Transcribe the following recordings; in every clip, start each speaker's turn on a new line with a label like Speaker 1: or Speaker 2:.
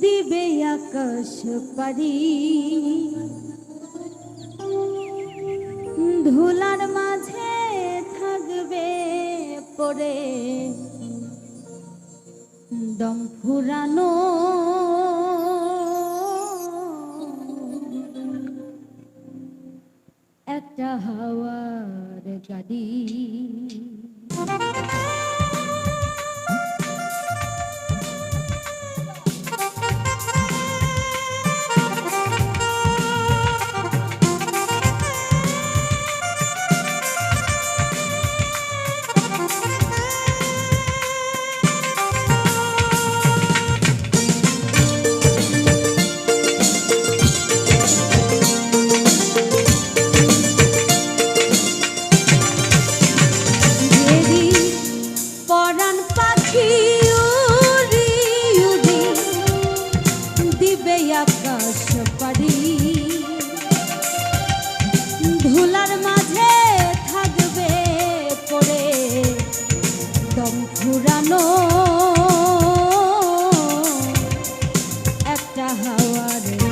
Speaker 1: দিবে আকাশ পারি। ধুলার মাঝে থাকবে পড়ে। দম ফুরানো। একটা হাওয়ার গাড়ি how I they?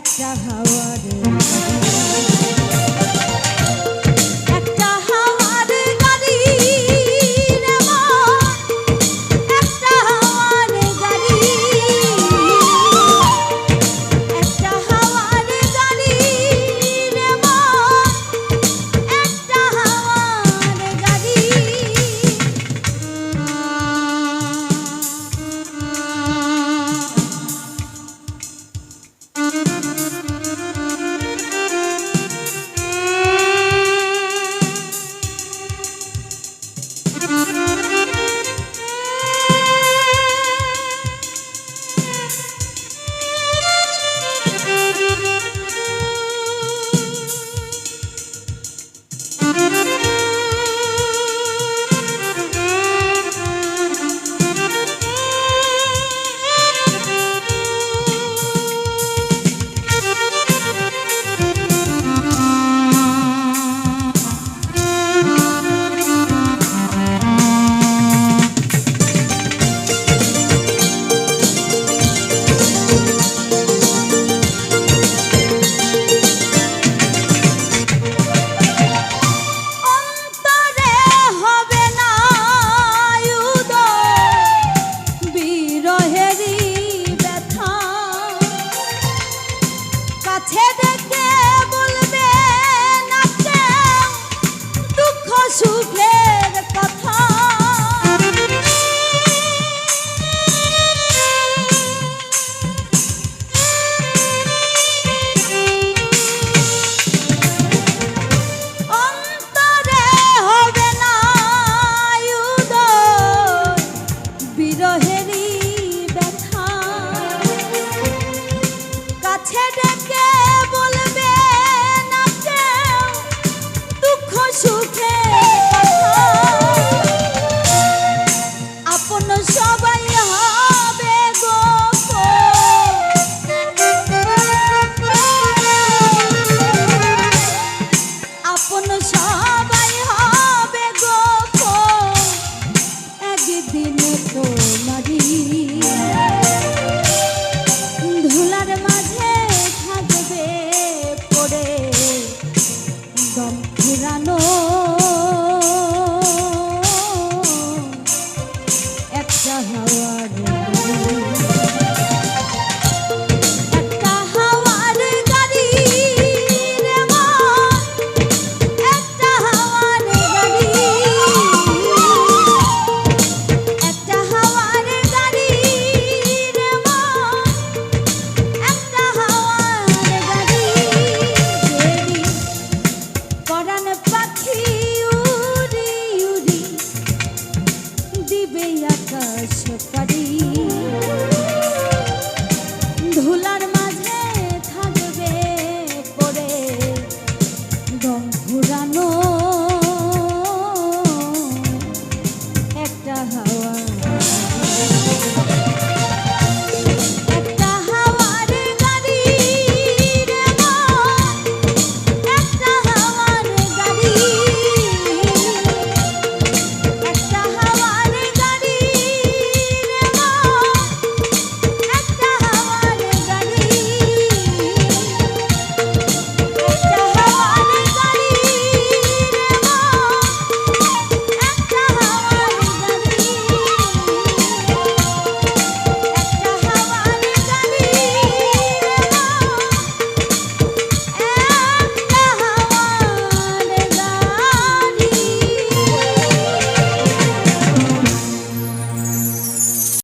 Speaker 1: একটা হাওয়া রে। ছুবে আকাশ পাড়ি।